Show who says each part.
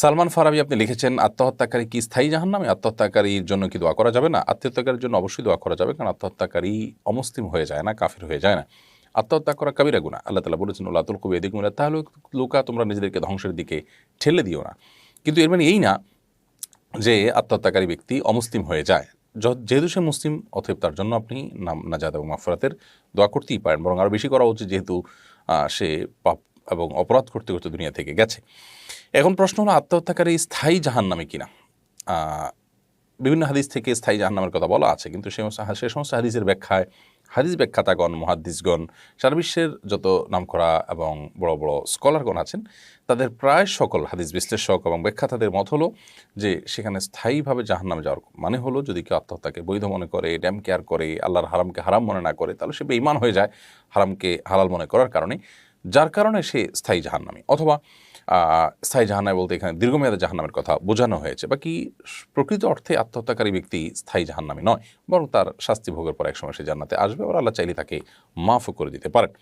Speaker 1: সালমান ফারাবি, আপনি লিখেছেন, আত্মহত্যাকারী কি স্থায়ী জাহান্নামে? আত্মহত্যাকারীর জন্য কি দোয়া করা যাবে? না, আত্মহত্যাকারীর জন্য অবশ্যই দোয়া করা যাবে, কারণ আত্মহত্যাকারী অমুসলিম হয়ে যায় না, কাফির হয়ে যায় না। আত্মহত্যা করা কাবিরা গুণা আল্লাহ তালা বলেছেন লাতুল কবি এদিক মিলা তাহলে লোকা, তোমরা নিজেদেরকে ধ্বংসের দিকে ঠেলে দিও না। কিন্তু এর মানে এই না যে আত্মহত্যাকারী ব্যক্তি অমুসলিম হয়ে যায়। যেহেতু সে মুসলিম অথব তার জন্য আপনি নাম নাজাদ এবং মাফরাতের দোয়া করতেই পারেন। বরং আরও বেশি করা উচিত যেহেতু সে পাপ এবং অপরাধ করতে করতে দুনিয়া থেকে গেছে। এখন প্রশ্ন হলো, আত্মহত্যাকারী স্থায়ী জাহান্নামে কিনা? বিভিন্ন হাদিস থেকে স্থায়ী জাহান্নামের কথা বলা আছে, কিন্তু সে সমস্ত- সে সমস্ত হাদিসের ব্যাখ্যায়, হাদিস ব্যাখ্যাতাগণ, মহাদ্দিসগণ, সারা বিশ্বের যত নামকরা এবং বড় বড় স্কলারগণ আছেন, তাদের প্রায় সকল হাদিস বিশ্লেষক এবং ব্যাখ্যাতাদের মত হলো যে, সেখানে স্থায়ীভাবে জাহান্নামে যাওয়ার মানে হলো, যদি কেউ আত্মহত্যাকে বৈধ মনে করে ড্যাম কেয়ার করে, আল্লাহর হারামকে হারাম মনে না করে, তাহলে সে বেঈমান হয়ে যায়, হারামকে হালাল মনে করার কারণে। যার কারণে সে স্থায়ী জাহান্নামী অথবা স্থায়ী জাহান্নামী বলতে এখানে দীর্ঘমেয়াদী জাহান্নামের কথা বোঝানো হয়েছে। বা কি প্রকৃত অর্থে আত্মহত্যাকারী ব্যক্তি স্থায়ী জাহান্নামী নয়, বরং তার শাস্তি ভোগের পর একসময় সে জান্নাতে আসবে ওরা আল্লাহ চাইলে তাকে মাফও করে দিতে পারেন।